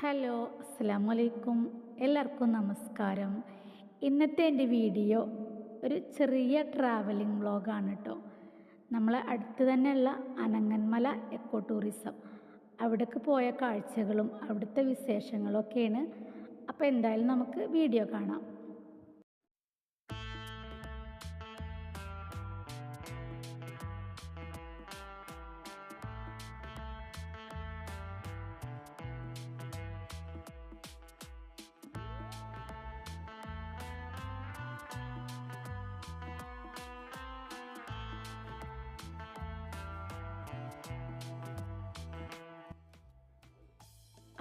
Hello അസ്സലാമു അലൈക്കും എല്ലാവർക്കും നമസ്കാരം. ഇന്നത്തെ എന്റെ വീഡിയോ ഒരു ചെറിയ ട്രാവലിംഗ് വ്ളോഗാണ് കേട്ടോ നമ്മളെ അടുത്ത് തന്നെയുള്ള അനങ്ങന്മല എക്കോ ടൂറിസം അവിടേക്ക് പോയ കാഴ്ചകളും അവിടുത്തെ വിശേഷങ്ങളൊക്കെയാണ്. അപ്പോൾ എന്തായാലും നമുക്ക് വീഡിയോ കാണാം.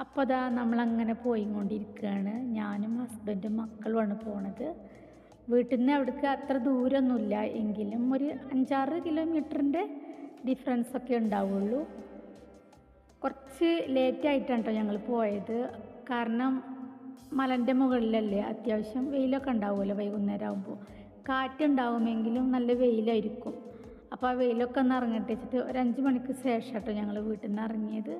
അപ്പോൾ അതാ നമ്മളങ്ങനെ പോയി കൊണ്ടിരിക്കുകയാണ് ഞാനും ഹസ്ബൻഡും മക്കളുമാണ് പോണത്. വീട്ടിൽ നിന്ന് അവിടേക്ക് അത്ര ദൂരമൊന്നുമില്ല എങ്കിലും ഒരു അഞ്ചാറ് കിലോമീറ്ററിന്റെ ഡിഫറൻസ് ഒക്കെ ഉണ്ടാവുള്ളൂ. കുറച്ച് ലേറ്റ് ആയിട്ടാണ് കേട്ടോ ഞങ്ങൾ പോയത്. കാരണം മലന്റെ മുകളിലല്ലേ? അത്യാവശ്യം വെയിലൊക്കെ ഉണ്ടാവുമല്ലോ വൈകുന്നേരം ആകുമ്പോൾ കാറ്റുണ്ടാവുമെങ്കിലും നല്ല വെയിലായിരിക്കും. അപ്പോൾ ആ വെയിലൊക്കെ ഒന്ന് ഇറങ്ങട്ടെ വെച്ചിട്ട് ഒരു അഞ്ച് മണിക്ക് ശേഷം കേട്ടോ ഞങ്ങൾ വീട്ടിൽ നിന്ന് ഇറങ്ങിയത്.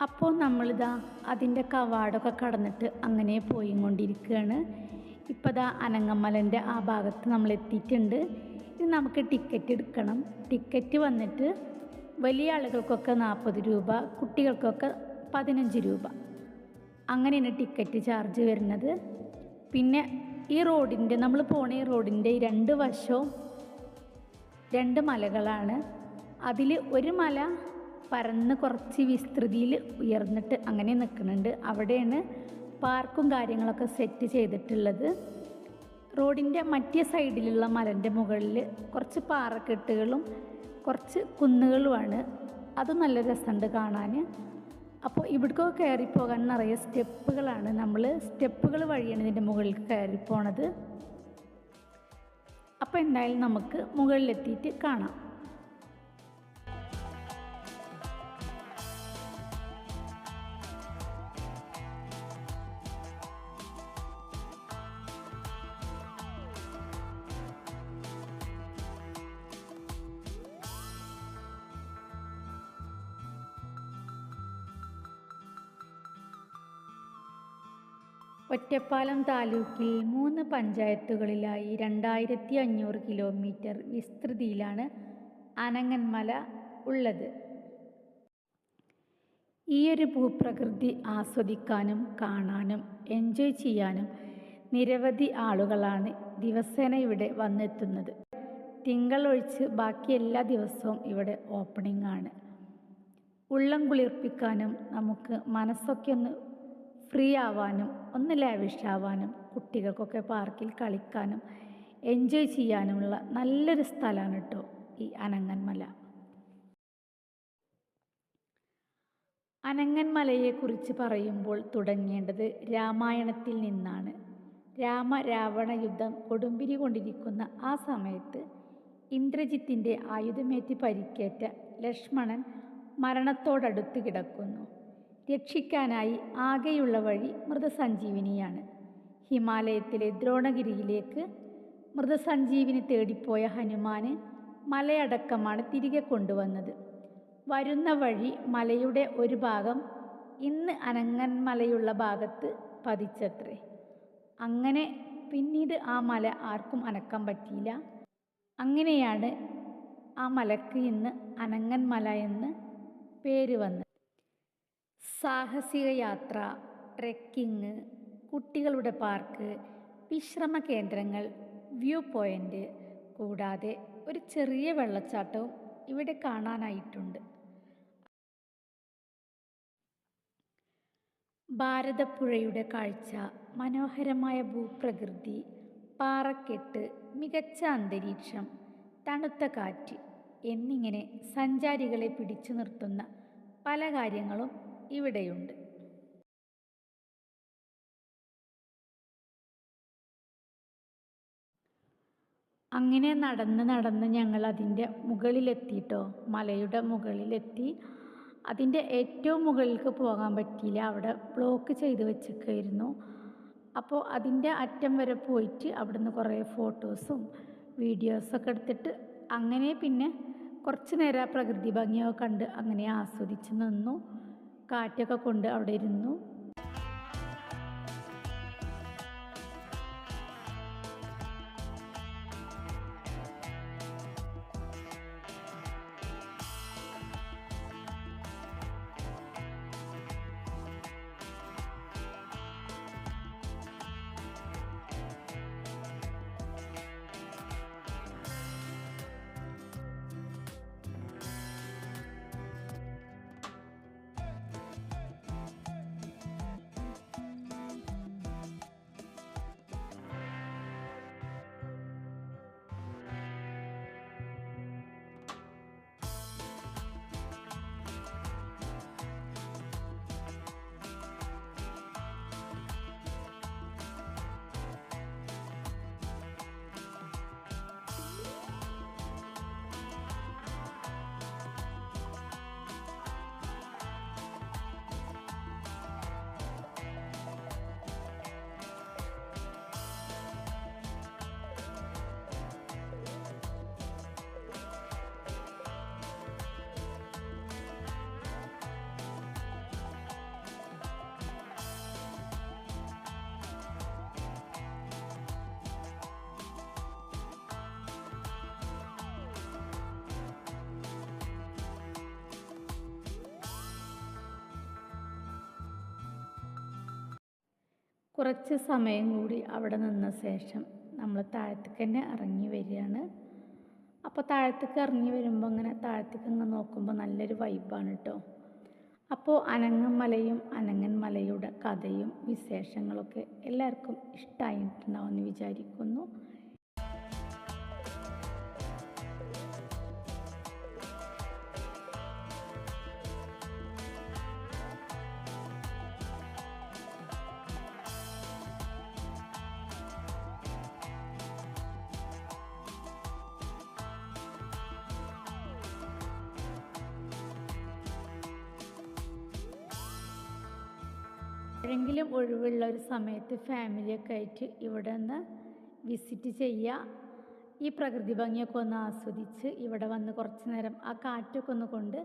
അപ്പോൾ നമ്മളിതാ അതിന്റെ കവാടമൊക്കെ കടന്നിട്ട് അങ്ങനെ പോയി കൊണ്ടിരിക്കുകയാണ് ഇപ്പോൾ ദാ അനങ്ങമലന്റെ ആ ഭാഗത്ത് നമ്മൾ എത്തിയിട്ടുണ്ട് ഇനി നമുക്ക് ടിക്കറ്റ് എടുക്കണം. ടിക്കറ്റ് വന്നിട്ട് വലിയ ആളുകൾക്കൊക്കെ നാൽപ്പത് രൂപ കുട്ടികൾക്കൊക്കെ പതിനഞ്ച് രൂപ. അങ്ങനെയാണ് ടിക്കറ്റ് ചാർജ് വരുന്നത്. പിന്നെ ഈ റോഡിന്റെ നമ്മൾ പോണ ഈ റോഡിന്റെ രണ്ട് വശവും രണ്ട് മലകളാണ്. അതിൽ ഒരു മല പരന്ന് കുറച്ച് വിസ്തൃതിയിൽ ഉയർന്നിട്ട് അങ്ങനെ നിൽക്കുന്നുണ്ട്. അവിടെയാണ് പാർക്കും കാര്യങ്ങളൊക്കെ സെറ്റ് ചെയ്തിട്ടുള്ളത്. റോഡിന്റെ മറ്റേ സൈഡിലുള്ള മലന്റെ മുകളിൽ കുറച്ച് പാറക്കെട്ടുകളും കുറച്ച് കുന്നുകളുമാണ്. അത് നല്ല രസമുണ്ട് കാണാൻ. അപ്പോൾ ഇവിടേക്കൊക്കെ കയറി പോകാൻ നിറയെ സ്റ്റെപ്പുകളാണ് നമ്മൾ. സ്റ്റെപ്പുകൾ വഴിയാണ് ഇതിന്റെ മുകളിൽ കയറി പോണത്. അപ്പോൾ എന്തായാലും നമുക്ക് മുകളിലെത്തിയിട്ട് കാണാം. ഒറ്റപ്പാലം താലൂക്കിൽ മൂന്ന് പഞ്ചായത്തുകളിലായി രണ്ടായിരത്തി അഞ്ഞൂറ് കിലോമീറ്റർ വിസ്തൃതിയിലാണ് അനങ്ങന്മല ഉള്ളത്. ഈയൊരു ഭൂപ്രകൃതി ആസ്വദിക്കാനും കാണാനും എൻജോയ് ചെയ്യാനും നിരവധി ആളുകളാണ് ദിവസേന ഇവിടെ വന്നെത്തുന്നത്. തിങ്കൾ ഒഴിച്ച് ബാക്കി എല്ലാ ദിവസവും ഇവിടെ ഓപ്പണിംഗ് ആണ്. ഉള്ളം കുളിർപ്പിക്കാനും നമുക്ക് മനസ്സൊക്കെ ഒന്ന് ഫ്രീ ആവാനും ഒന്ന് ലാവിഷ് ആവാനും കുട്ടികൾക്കൊക്കെ പാർക്കിൽ കളിക്കാനും എൻജോയ് ചെയ്യാനുമുള്ള നല്ലൊരു സ്ഥലമാണ് കേട്ടോ ഈ അനങ്ങന്മല അനങ്ങന്മലയെക്കുറിച്ച് പറയുമ്പോൾ തുടങ്ങേണ്ടത് രാമായണത്തിൽ നിന്നാണ്. രാമ രാവണ യുദ്ധം കൊടുമ്പിരി കൊണ്ടിരിക്കുന്ന ആ സമയത്ത് ഇന്ദ്രജിത്തിന്റെ ആയുധമേറ്റ് പരിക്കേറ്റ ലക്ഷ്മണൻ മരണത്തോടടുത്ത് കിടക്കുന്നു. രക്ഷിക്കാനായി ആകെയുള്ള വഴി മൃതസഞ്ജീവിനിയാണ്. ഹിമാലയത്തിലെ ദ്രോണഗിരിയിലേക്ക് മൃതസഞ്ജീവിനി തേടിപ്പോയ ഹനുമാന് മലയടക്കമാണ് തിരികെ കൊണ്ടുവന്നത്. വരുന്ന വഴി മലയുടെ ഒരു ഭാഗം ഇന്ന് അനങ്ങന്മലയുള്ള ഭാഗത്ത് പതിച്ചത്രേ. അങ്ങനെ പിന്നീട് ആ മല ആർക്കും അനക്കാൻ പറ്റിയില്ല. അങ്ങനെയാണ് ആ മലക്ക് ഇന്ന് അനങ്ങന്മല എന്ന് പേര് വന്നത്. സാഹസിക യാത്ര ട്രെക്കിങ് കുട്ടികളുടെ പാർക്ക് വിശ്രമ കേന്ദ്രങ്ങൾ വ്യൂ പോയിന്റ് കൂടാതെ ഒരു ചെറിയ വെള്ളച്ചാട്ടവും ഇവിടെ കാണാനായിട്ടുണ്ട്. ഭാരതപ്പുഴയുടെ കാഴ്ച മനോഹരമായ ഭൂപ്രകൃതി പാറക്കെട്ട് മികച്ച അന്തരീക്ഷം തണുത്ത കാറ്റ് എന്നിങ്ങനെ സഞ്ചാരികളെ പിടിച്ചു നിർത്തുന്ന പല കാര്യങ്ങളും ഇവിടെയുണ്ട്. അങ്ങനെ നടന്ന് നടന്ന് ഞങ്ങൾ അതിന്റെ മുകളിലെത്തിയിട്ടോ മലയുടെ മുകളിലെത്തി. അതിന്റെ ഏറ്റവും മുകളിലേക്ക് പോകാൻ പറ്റിയില്ല. അവിടെ ബ്ലോക്ക് ചെയ്ത് വെച്ചേക്കായിരുന്നു അപ്പോൾ അതിന്റെ അറ്റം വരെ പോയിട്ട് അവിടുന്ന് കുറേ ഫോട്ടോസും വീഡിയോസൊക്കെ എടുത്തിട്ട് അങ്ങനെ പിന്നെ കുറച്ച് നേരം പ്രകൃതി ഭംഗിയൊക്കെ കണ്ട് അങ്ങനെ ആസ്വദിച്ച് നിന്നു. കാറ്റൊക്കെ കൊണ്ട് അവിടെ ഇരുന്നു. കുറച്ച് സമയം കൂടി അവിടെ നിന്ന ശേഷം നമ്മൾ താഴത്തേക്ക് തന്നെ ഇറങ്ങി വരികയാണ്. അപ്പോൾ താഴത്തേക്ക് ഇറങ്ങി വരുമ്പോൾ അങ്ങനെ താഴത്തേക്ക് അങ്ങ് നോക്കുമ്പോൾ നല്ലൊരു വൈബാണ് കേട്ടോ അപ്പോൾ അനങ്ങൻ മലയും അനങ്ങൻ മലയുടെ കഥയും വിശേഷങ്ങളൊക്കെ എല്ലാവർക്കും ഇഷ്ടമായിട്ടുണ്ടാവുമെന്ന് വിചാരിക്കുന്നു. എപ്പോഴെങ്കിലും ഒഴിവുള്ള ഒരു സമയത്ത് ഫാമിലിയൊക്കെ ആയിട്ട് ഇവിടെ നിന്ന് വിസിറ്റ് ചെയ്യുക. ഈ പ്രകൃതി ഭംഗിയൊക്കെ ഒന്ന് ആസ്വദിച്ച് ഇവിടെ വന്ന് കുറച്ച് നേരം ആ കാറ്റൊക്കെ ഒന്ന് കൊണ്ട്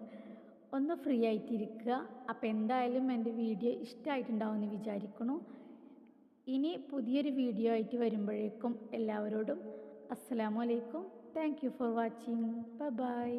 ഒന്ന് ഫ്രീ ആയിട്ടിരിക്കുക. അപ്പോൾ എന്തായാലും എന്റെ വീഡിയോ ഇഷ്ടമായിട്ടുണ്ടാവുമെന്ന് വിചാരിക്കുന്നു. ഇനി പുതിയൊരു വീഡിയോ ആയിട്ട് വരുമ്പോഴേക്കും എല്ലാവരോടും അസ്സലാമു അലൈക്കും. Thank you for watching bye